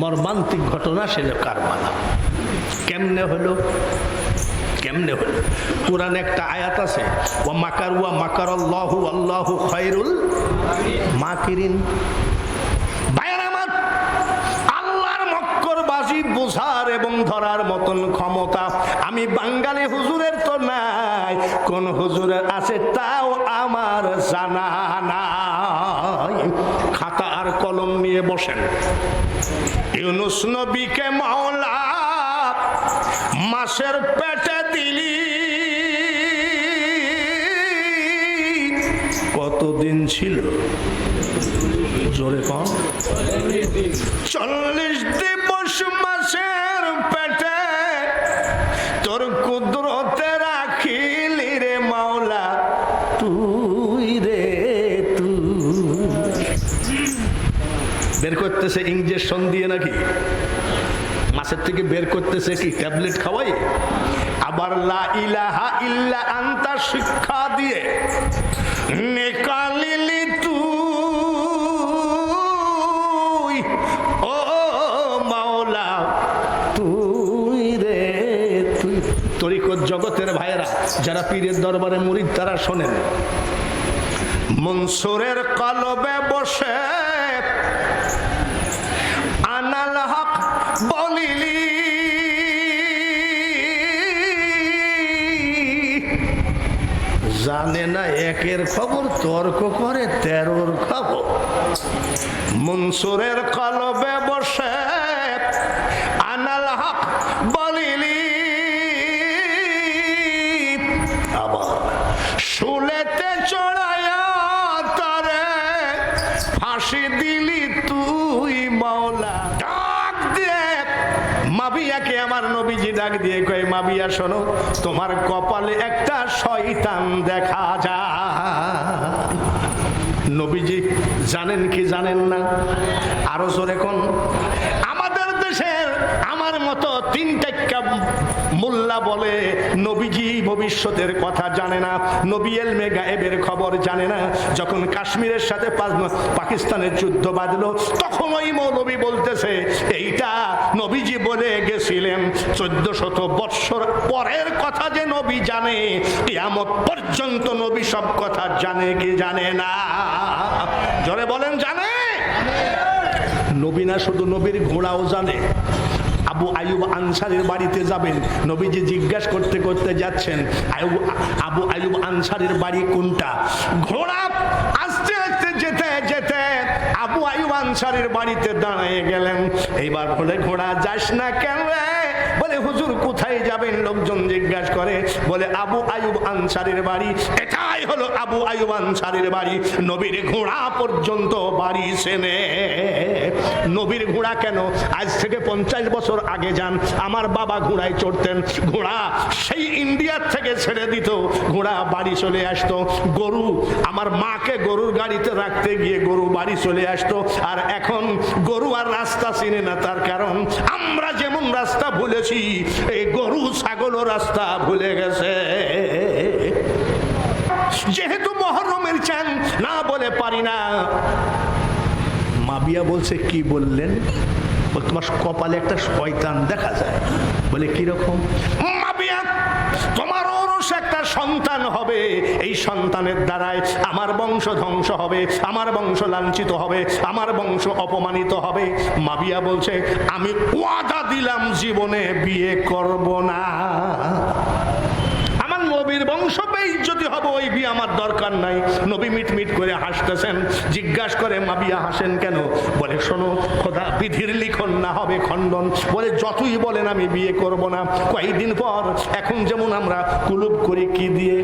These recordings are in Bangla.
মর্মান্তিক ঘটনা ছিল কারবালা। কেমনে হলো? কেমনে হলো? কোরআনে একটা আয়াত আছে ও মাকার, ওয়া মাকার আল্লাহু আল্লাহু খয়রুল মাকিরিন। বোঝার এবং ধরার মতন ক্ষমতা আমি বাঙালি হুজুরের তো নাই, কোন হুজুরের আছে তাও আমার জানা নাই। খাতা আর কলম নিয়ে বসেন। ইউনুস নবীকে মাওলা মাসের পেটে দিলি। কতদিন ছিল? জোরে কম চল্লিশ দিবস মাসের করতেছে ইঞ্জেকশন দিয়ে নাকি? মাসের থেকে বের করতেছে কি ট্যাবলেট খাওয়াই? আবার লা ইলাহা ইল্লা আন্তা শিক্ষা দিয়ে নিকালিলি তুই রে তুই। তরিকত জগতের ভাইয়েরা, যারা পীরের দরবারে মুরিদ তারা শোনেন। মনসুরের কলবে বসে একের খবর, তর্ক করে তেরোর খবর। মনসুরের কলবে বসে আনাল হক বলিলি। শুলেতে চড়ায়া তারে ফাঁসি দিলি তুই মাওলা। ডাক দিয়ে মাবিয়াকে আমার নবীজি ডাক দিয়ে কয় মাবিয়া শোনো, তোমার কপালে একটা শয়তান দেখা যায়। নবীজি জানেন কি জানেন না? আরও জোরে কোন? আমাদের দেশের আমার মতো তিন টাক্কা মোল্লা বলে, নবীজি ভবিষ্যতের কথা জানে না, নবী এলমে গায়েবের খবর জানে না। যখন কাশ্মীরের সাথে পাকিস্তানের যুদ্ধ বাঁধলো, তখন ওই মৌলবী বলতেছে, এইটা নবীজি বলে গেছিলেন চোদ্দ শত বৎসর পরের কথা যে নবী জানে, কিয়ামত পর্যন্ত নবী সব কথা জানে কি জানে না। জোরে বলেন, জানে? নবী না শুধু নবীর ঘোড়াও জানে আবু আয়ুব আনসারের বাড়িতে যাবেন। নবীজি জিজ্ঞাসা করতে করতে যাচ্ছেন, আয়ুব, আবু আয়ুব আনসারের বাড়ি কোনটা? ঘোড়া আস্তে আস্তে যেতে যেতে আবু আয়ুব আনসারের বাড়িতে দাঁড়িয়ে গেলেন। এইবার বলে, ঘোড়া যাস না কেন হুজুর, কোথায় যাবেন? লোকজন জিজ্ঞাসা করে, বলে, আবু আয়ুব আনসারের বাড়ি। এটাই হলো আবু আয়ুব আনসারের বাড়ি। নবীর ঘোড়া পর্যন্ত বাড়ি সেনে নবীর ঘোড়া কেন? আজ থেকে পঞ্চাশ বছর আগে যান। আমার বাবা ঘোড়ায় চড়তেন। ঘোড়া সেই ইন্ডিয়ার থেকে ছেড়ে দিত। ঘোড়া বাড়ি চলে আসতো। গরু, আমার মাকে গরুর গাড়িতে রাখতে গিয়ে গরু বাড়ি চলে আসতো। আর এখন গরু আর রাস্তা চিনে না তার কারণ। আমরা যেমন রাস্তা ভুলেছি এই গরু ছাগলও রাস্তা ভুলে গেছে। যেহেতু মহরমের চান না বলে পারি না। মাবিয়া বলছে কি বললেন? বলে, তোমার কপালে একটা শয়তান দেখা যায়। বলে কীরকম ওরস একটা সন্তান হবে। এই সন্তানের দ্বারায় আমার বংশ ধ্বংস হবে, আমার বংশ লাঞ্ছিত হবে, আমার বংশ অপমানিত হবে। মাবিয়া বলছে, আমি ওয়াদা দিলাম জীবনে বিয়ে করব না আমার নবীর বংশ যদি হবে ওই আমার দরকার নাই। নবী মিট মিট করে হাসতেছেন। জিজ্ঞাসা করে মাবিয়া হাসেন কেন? বলে, শোনো, খোদা বিধির লিখন না হবে খণ্ডন। বলে, যতই বলেন আমি বিয়ে করব না। কয়েকদিন পর এখন যেমন আমরা কুলুপ করি কি দিয়ে?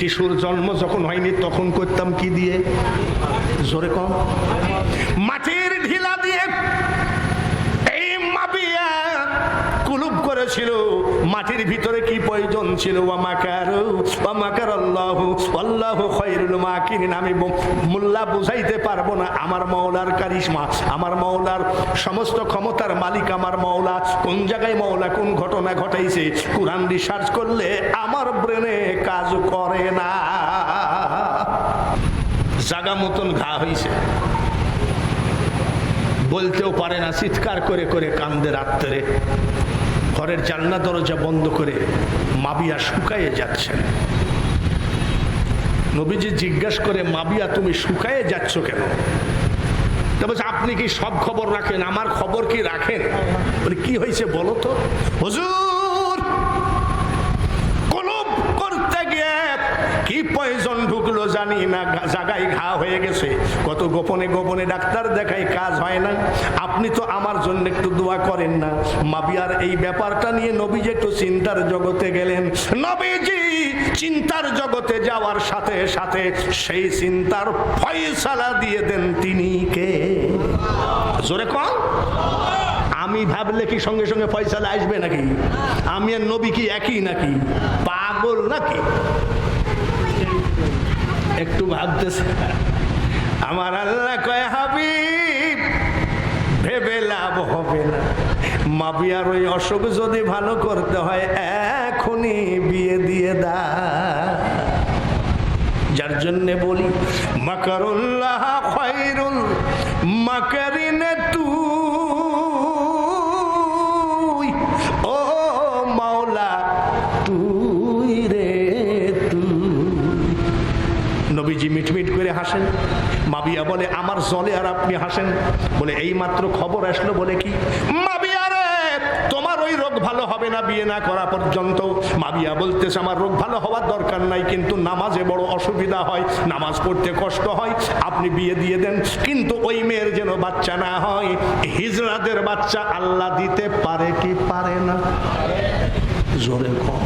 শিশুর জন্ম যখন হয়নি তখন করতাম কি দিয়ে? জোরে কম। মাটির ঢিলা দিয়ে এই মাবিয়া কুলুপ করেছিল। মাটির ভিতরে কি প্রয়োজন ছিল? ওয়ামাকার আমি মোল্লা বুঝাইতে পারব না, আমার মৌলার কারিশমা, আমার মৌলার সমস্ত ক্ষমতার মালিক আমার মৌলা কোন জায়গায় মৌলা কোন ঘটনা ঘটাইছে? কোরআন রিসার্চ করলে আমার ব্রেনে কাজ করে না। জাগা মতন ঘা হয়েছে বলতেও পারে না, চিৎকার করে করে কান্দে রাত্রে। ঘরের জানলা দরজা বন্ধ করে মাবিয়া শুকায়ে যাচ্ছেন। নবীজি জিজ্ঞাসা করে, মাবিয়া, তুমি শুকায়ে যাচ্ছ কেন? আপনি কি সব খবর রাখেন? আমার খবর কি রাখেন? বলে, কি হয়েছে বলো তো? হজুর, কলব করতে গিয়ে কি ঢুকলো জানি না জাগায় ঘা হয়ে গেছে। কত গোপনে গোপনে ডাক্তার দেখাই কাজ হয় না। আপনি তো আমার জন্য একটু দোয়া করেন না। মাবিয়ার এই ব্যাপারটা নিয়ে নবীজি একটু চিন্তার জগতে গেলেন। নবীজি চিন্তার জগতে যাওয়ার সাথে সাথে সেই চিন্তার ফয়সালা দিয়ে দেন তিনি কে? জোরে কন। আমি ভাবলে কি সঙ্গে সঙ্গে ফয়সালা আসবে নাকি? আমি আর নবী কি একই নাকি? পাগল নাকি? একটু ভাবতেছে। আমার আল্লাহ কয়, হাবিব, ভেবে লাভ হবে না। মাবিয়ার ওই অসুখ যদি ভালো করতে হয়, এখনই বিয়ে দিয়ে দা। যার জন্যে বলি, মাকারুল্লাহ মাকার মাকারিনে নবীজি মিটমিট করে হাসেন। মাবিয়া বলে, আমার জলে আর আপনি হাসেন? বলে, এই মাত্র খবর আসলো বলে কি? মাবিয়া রে, তোমার ওই রোগ ভালো হবে না, বিয়ে না করা পর্যন্ত। মাবিয়া বলতেছে, আমার রোগ ভালো হওয়ার দরকার নাই, কিন্তু নামাজে বড় অসুবিধা হয়, নামাজ পড়তে কষ্ট হয়, আপনি বিয়ে দিয়ে দেন। কিন্তু ওই মেয়ের যেন বাচ্চা না হয় হিজড়াদের বাচ্চা আল্লাহ দিতে পারে কি পারে না? জোরে কম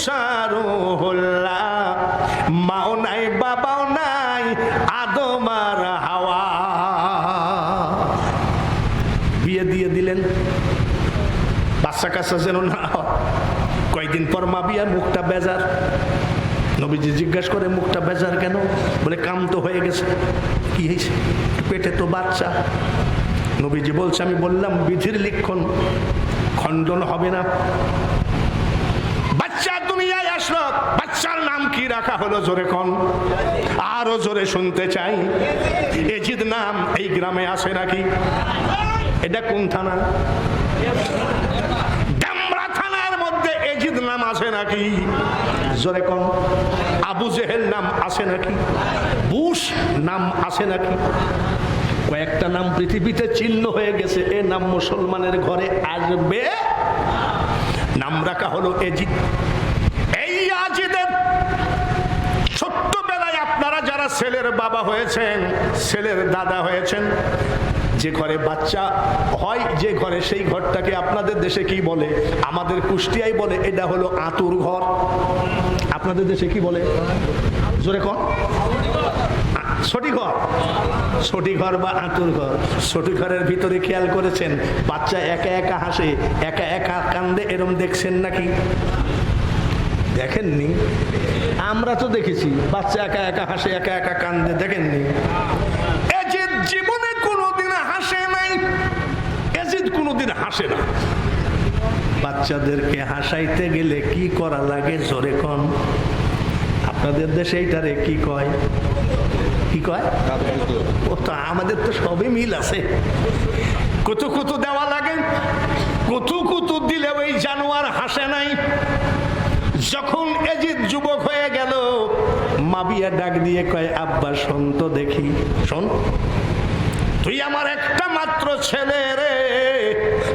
ঈশারুল্লাহ মাও নাই, বাবাও নাই আদম আর হাওয়া। বিয়ে দিয়ে দিলেন। বাচ্চা কাচ্চা যেন না হয়। কয়েকদিন পর মা বিয়ার মুখটা বেজার। নবীজি জিজ্ঞাসা করে, মুখটা বেজার কেন? বলে, কাম তো হয়ে গেছে। কি হয়েছে? পেটে তো বাচ্চা। নবীজি বলছে, আমি বললাম, বিধির লিখন। খণ্ডন হবে না। আসলো। বাচ্চার নাম কি রাখা হলো জোরে কন? আরও জোরে শুনতে চাই। এজিদ নাম এই গ্রামে আসে নাকি? এটা কোন থানা? থানার মধ্যে এজিদ নাম নাকি? জোরে নাম নাকি? বুশ নাম নাকি? কয়েকটা নাম পৃথিবীতে চিহ্ন হয়ে গেছে। এ নাম মুসলমানের ঘরে আসবে। নাম রাখা হলো এজিদ এই আজিদের ছোট্টবেলায় আপনারা যারা ছেলের বাবা হয়েছেন, ছেলের দাদা হয়েছেন, যে ঘরে বাচ্চা হয়, যে ঘরে সেই ঘরটাকে আপনাদের দেশে কি বলে? আমাদের কুষ্টিয়ায় বলে, এটা হলো আতুর ঘর। আপনাদের দেশে কি বলে? জোরে কন। ছটি ঘর ছটি ঘর বা আতুর ঘর। ছটি ঘরের ভিতরে খেয়াল করেছেন, বাচ্চা একা একা হাসে, একা একা কান্দে, এরম দেখছেন নাকি? দেখেননি? আমরা তো দেখেছি, বাচ্চা একা একা হাসে, একা একা কান্দে, দেখেননি? এজিদ জীবনে কোনোদিন হাসে নাই, এজিদ কোনোদিন হাসে না। বাচ্চাদেরকে হাসাইতে গেলে কি করা লাগে জোরে কন? আপনাদের দেশে এইটারে কি কয়? কি কয়? ও তো আমাদের তো সবই মিল আছে। কত কত দেওয়া লাগে, কত কত দিলে ওই জানোয়ার হাসে নাই। যখন এজিদ যুবক হয়ে গেল, মাবিয়া ডাক দিয়ে কয়, আব্বা, শোন তো দেখি। শোন, তুই আমার একটা মাত্র ছেলে রে।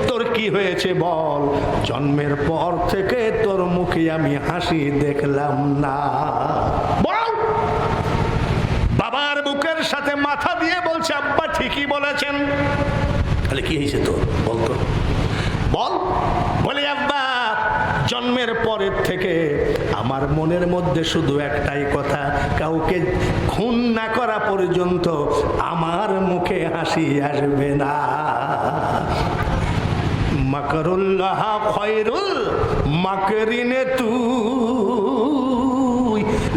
তোর কি হয়েছে বল? জন্মের পর থেকে তোর মুখে আমি হাসি দেখলাম না। বল। বাবার বুকের সাথে মাথা দিয়ে বলছে, আব্বা, ঠিকই বলেছেন। তাহলে কি হয়েছে তোর? বলতো বল? বলে, আব্বা জন্মের পরের থেকে আমার মনের মধ্যে শুধু একটাই কথা, কাউকে খুন না করা পর্যন্ত আমার মুখে হাসি আসবে না। মাকরুল্লাহ খয়রুল মাকরিনে তুই।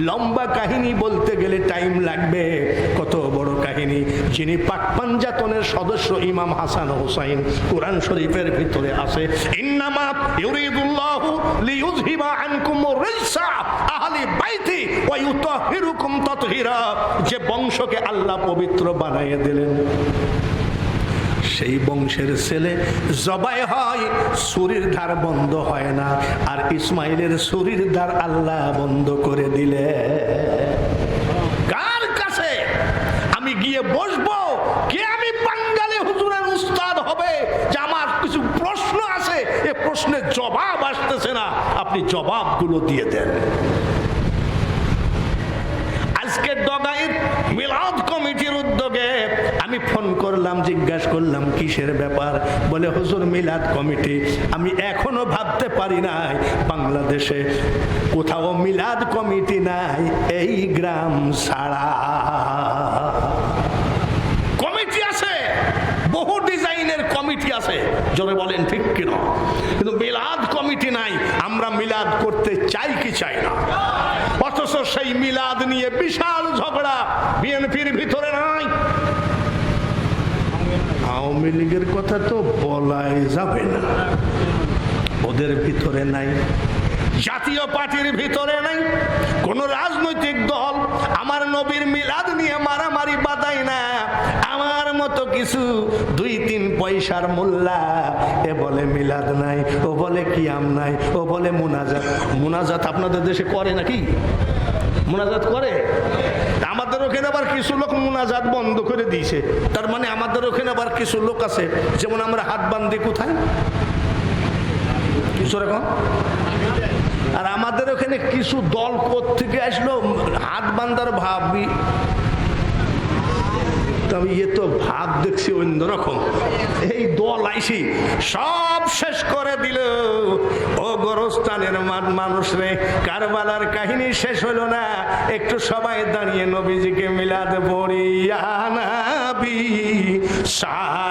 লম্বা কাহিনী বলতে গেলে টাইম লাগবে, কত কাহিনী যিনি পাক পাঞ্জাতনের সদস্য ইমাম হাসান হোসাইন, কোরআন শরীফের ভিতরে আছে। যে বংশকে আল্লাহ পবিত্র বানাইয়ে দিলেন। সেই বংশের ছেলে জবাই হয় শরীর ধার বন্ধ হয় না। আর ইসমাইলের শরীর ধার আল্লাহ বন্ধ করে দিলে কার কাছে আমি গিয়ে বসবো কে আমি বাঙ্গালে হুজুরের উস্তাদ হবে যে আমার কিছু প্রশ্ন আছে এ প্রশ্নের জবাব আসতেছে না আপনি জবাবগুলো দিয়ে দেন। আজকে ডগাইত মিলাদ কমিটির উদ্যোগে আমি ফোন করলাম, জিজ্ঞাসা করলাম, কিসের ব্যাপার? বলে, হুজুর, মিলাদ কমিটি, আমি এখনও ভাবতে পারি নাই বাংলাদেশে কোথাও মিলাদ কমিটি নাই এই গ্রাম ছাড়া। কমিটি আছে, বহু ডিজাইনের কমিটি আছে। জোরে বলেন, ঠিক কিনা? করতে চাই কি চাই না? অথচ সেই মিলাদ নিয়ে বিশাল ঝগড়া বিএনপির ভিতরে নাই। আওয়ামী লীগের কথা তো বলাই যাবে না। ওদের ভিতরে নাই। জাতীয় পার্টির ভিতরে নাই। কোন রাজনৈতিক দল আমার নবীর মিলাদ নিয়ে মারামারি বাদাই না কিছু, দুই, তিন পয়সার মোল্লা। এ বলে মিলাদ নাই, ও বলে কিয়াম নাই, ও বলে মুনাজাত। মুনাজাত আপনাদের দেশে করে নাকি? মুনাজাত করে? আমাদের ওখানে আবার কিছু লোক মুনাজাত বন্ধ করে দিয়েছে। তার মানে আমাদের ওখানে আবার কিছু লোক আছে, যেমন আমরা হাত বান্ধি কোথায়? কিছু রকম আর আমাদের ওখানে কিছু দল থেকে আসলো? হাত বান্ধার ভাবি তবে ইয়ে ভাব দেখছি অন্যরকম। এই দল আইসি, সব শেষ করে দিল। ও গরস্থানের মানুষ রে, কারবালার কাহিনী শেষ হলো না। একটু সবাই দাঁড়িয়ে নবীজিকে মিলাদ বড়িয়া নাবি সালাম